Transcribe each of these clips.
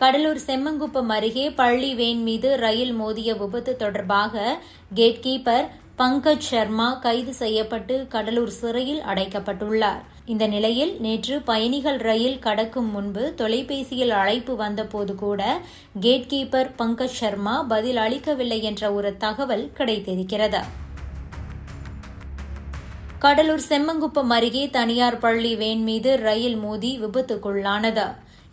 கடலூர் செம்மங்குப்பம் அருகே பள்ளி வேன் மீது ரயில் மோதிய விபத்து தொடர்பாக கேட் கீப்பர் பங்கஜ் சர்மா கைது செய்யப்பட்டு கடலூர் சிறையில் அடைக்கப்பட்டுள்ளார். இந்த நிலையில் நேற்று பயணிகள் ரயில் கடக்கும் முன்பு தொலைபேசியில் அழைப்பு வந்தபோது கூட கேட் கீப்பர் பங்கஜ் சர்மா பதில் அளிக்கவில்லை என்ற ஒரு தகவல் கிடைத்திருக்கிறது. கடலூர் செம்மங்குப்பம் அருகே தனியார் பள்ளி வேன் மீது ரயில் மோதி விபத்துக்குள்ளானது.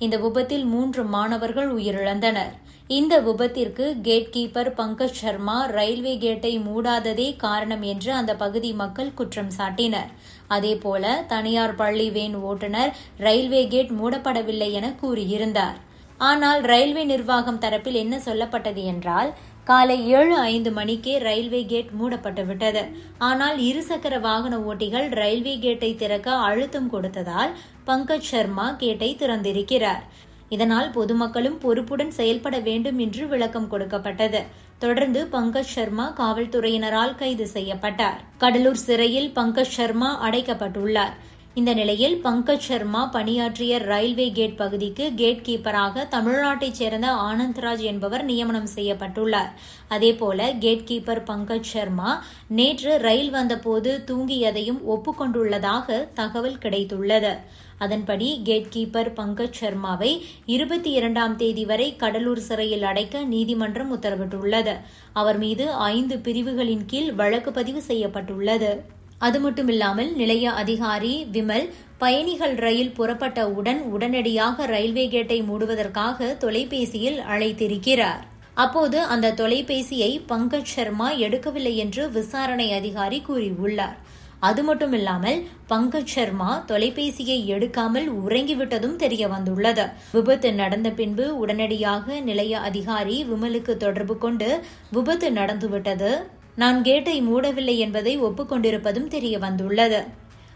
இந்த விபத்தில் மூன்று மாணவர்கள் உயிரிழந்தனர். இந்த விபத்திற்கு gate keeper Pankaj Sharma railway கேட்டை மூடாததே காரணம் என்று அந்த பகுதி மக்கள் குற்றம் சாட்டினர். அதேபோல தனியார் பள்ளி வேன் ஓட்டுநர் ரயில்வே கேட் மூடப்படவில்லை என கூறியிருந்தார். ஆனால் ரயில்வே நிர்வாகம் தரப்பில் என்ன சொல்லப்பட்டது என்றால் காலை ஏழு ஐந்து மணிக்கே ரயில்வே கேட் மூடப்பட்டு விட்டது. ஆனால் இருசக்கர வாகன ஓட்டிகள் ரயில்வே கேட்டை திறக்க அழுத்தம் கொடுத்ததால் பங்கஜ் சர்மா கேட்டை திறந்திருக்கிறார். இதனால் பொதுமக்களும் பொறுப்புடன் செயல்பட வேண்டும் என்று விளக்கம் கொடுக்கப்பட்டது. தொடர்ந்து பங்கஜ் சர்மா காவல்துறையினரால் கைது செய்யப்பட்டார். கடலூர் சிறையில் பங்கஜ் சர்மா அடைக்கப்பட்டுள்ளார். இந்த நிலையில் பங்கஜ் சர்மா பணியாற்றிய ரயில்வே கேட் பகுதிக்கு கேட் கீப்பராக தமிழ்நாட்டைச் சேர்ந்த ஆனந்த்ராஜ் என்பவர் நியமனம் செய்யப்பட்டுள்ளார். அதேபோல கேட் கீப்பர் பங்கஜ் சர்மா நேற்று ரயில் வந்தபோது தூங்கியதையும் ஒப்புக்கொண்டுள்ளதாக தகவல் கிடைத்துள்ளது. அதன்படி கேட் கீப்பர் பங்கஜ் சர்மாவை இருபத்தி இரண்டாம் தேதி வரை கடலூர் சிறையில் அடைக்க நீதிமன்றம் உத்தரவிட்டுள்ளது. அவர் மீது ஐந்து பிரிவுகளின் கீழ் வழக்கு பதிவு செய்யப்பட்டுள்ளது. அது மட்டுமில்லாமல் நிலைய அதிகாரி விமல் பயணிகள் ரயில் புறப்பட்டவுடன் உடனடியாக ரயில்வே கேட்டை மூடுவதற்காக தொலைபேசியில் அழைத்திருக்கிறார். அப்போது அந்த தொலைபேசியை பங்கஜ் சர்மா எடுக்கவில்லை என்று விசாரணை அதிகாரி கூறியுள்ளார். அது மட்டுமில்லாமல் பங்கஜ் சர்மா தொலைபேசியை எடுக்காமல் உறங்கிவிட்டதும் தெரிய வந்துள்ளது. விபத்து நடந்த பின்பு உடனடியாக நிலைய அதிகாரி விமலுக்கு தொடர்பு கொண்டு விபத்து நடந்துவிட்டது. நான் கேட்டை மூடவில்லை என்பதை ஒப்புக்கொண்டிருப்பதும் தெரிய வந்துள்ளது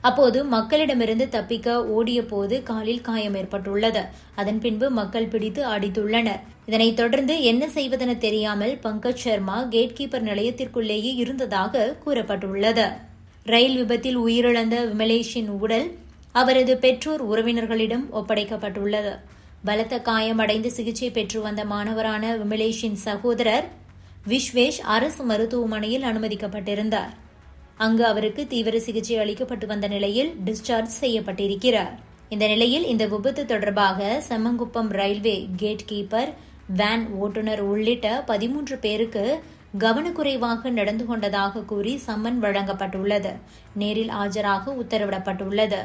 அப்போது மக்களிடமிருந்து தப்பிக்க ஓடிய போது காலில் காயம் ஏற்பட்டுள்ளது. அதன் பின்பு மக்கள் பிடித்து அடித்துள்ளனர். இதனைத் தொடர்ந்து என்ன செய்வதென தெரியாமல் பங்கஜ் சர்மா கேட் கீப்பர் நிலையத்திற்குள்ளேயே இருந்ததாக கூறப்பட்டுள்ளது. ரயில் விபத்தில் உயிரிழந்த விமலேஷின் உடல் அவரது பெற்றோர் உறவினர்களிடம் ஒப்படைக்கப்பட்டுள்ளது. பலத்த காயமடைந்து சிகிச்சை பெற்று வந்த மாணவரான விமலேஷின் சகோதரர் விஸ்வேஷ் அரசு மருத்துவமனையில் அனுமதிக்கப்பட்டிருந்தார். அங்கு அவருக்கு தீவிர சிகிச்சை அளிக்கப்பட்டு வந்த நிலையில் டிஸ்சார்ஜ் செய்யப்பட்டிருக்கிறார். இந்த நிலையில் இந்த விபத்து தொடர்பாக Semmankuppam railway gate keeper van ஓட்டுநர் உள்ளிட்ட பதிமூன்று பேருக்கு கவனக்குறைவாக நடந்து கொண்டதாக கூறி சம்மன் வழங்கப்பட்டுள்ளது. நேரில் ஆஜராக உத்தரவிடப்பட்டுள்ளது.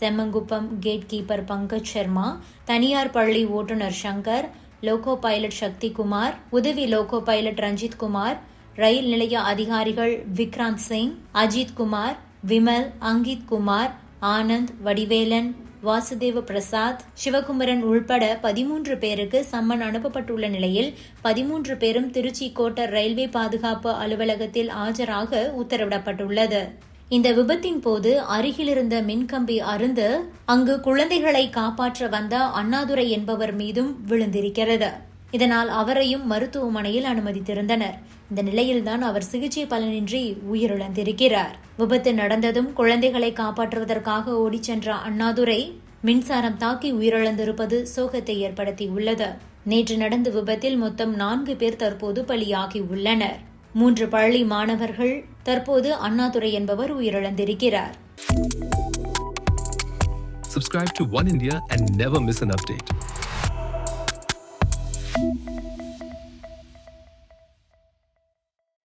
செம்மங்குப்பம் கேட் கீப்பர் பங்கஜ் சர்மா தனியார் பள்ளி ஓட்டுநர் சங்கர் லோகோ பைலட் சக்தி குமார் உதவி லோகோ பைலட் ரஞ்சித் குமார் ரயில் நிலைய அதிகாரிகள் விக்ராந்த் சிங் அஜித் குமார் விமல் அங்கித் குமார் ஆனந்த் வடிவேலன் வாசுதேவ பிரசாத் சிவகுமரன் உள்பட பதிமூன்று பேருக்கு சம்மன் அனுப்பப்பட்டுள்ள நிலையில் பதிமூன்று பேரும் திருச்சி கோட்ட ரயில்வே பாதுகாப்பு அலுவலகத்தில் ஆஜராக உத்தரவிடப்பட்டுள்ளது. இந்த விபத்தின் போது அருகிலிருந்த மின்கம்பி அருந்து அங்கு குழந்தைகளை காப்பாற்ற வந்த அண்ணாதுரை என்பவர் மீதும் விழுந்திருக்கிறது. இதனால் அவரையும் மருத்துவமனையில் அனுமதித்திருந்தனர். இந்த நிலையில்தான் அவர் சிகிச்சை பலனின்றி உயிரிழந்திருக்கிறார். விபத்து நடந்ததும் குழந்தைகளை காப்பாற்றுவதற்காக ஓடிச் சென்ற அண்ணாதுரை மின்சாரம் தாக்கி உயிரிழந்திருப்பது சோகத்தை ஏற்படுத்தியுள்ளது. நேற்று நடந்த விபத்தில் மொத்தம் நான்கு பேர் தற்போது பலியாகி உள்ளனர். மூன்று பள்ளி மாணவர்கள் தற்போது அண்ணாதுரை என்பவர் உயிரிழந்திருக்கிறார் Subscribe to One India and never miss an update.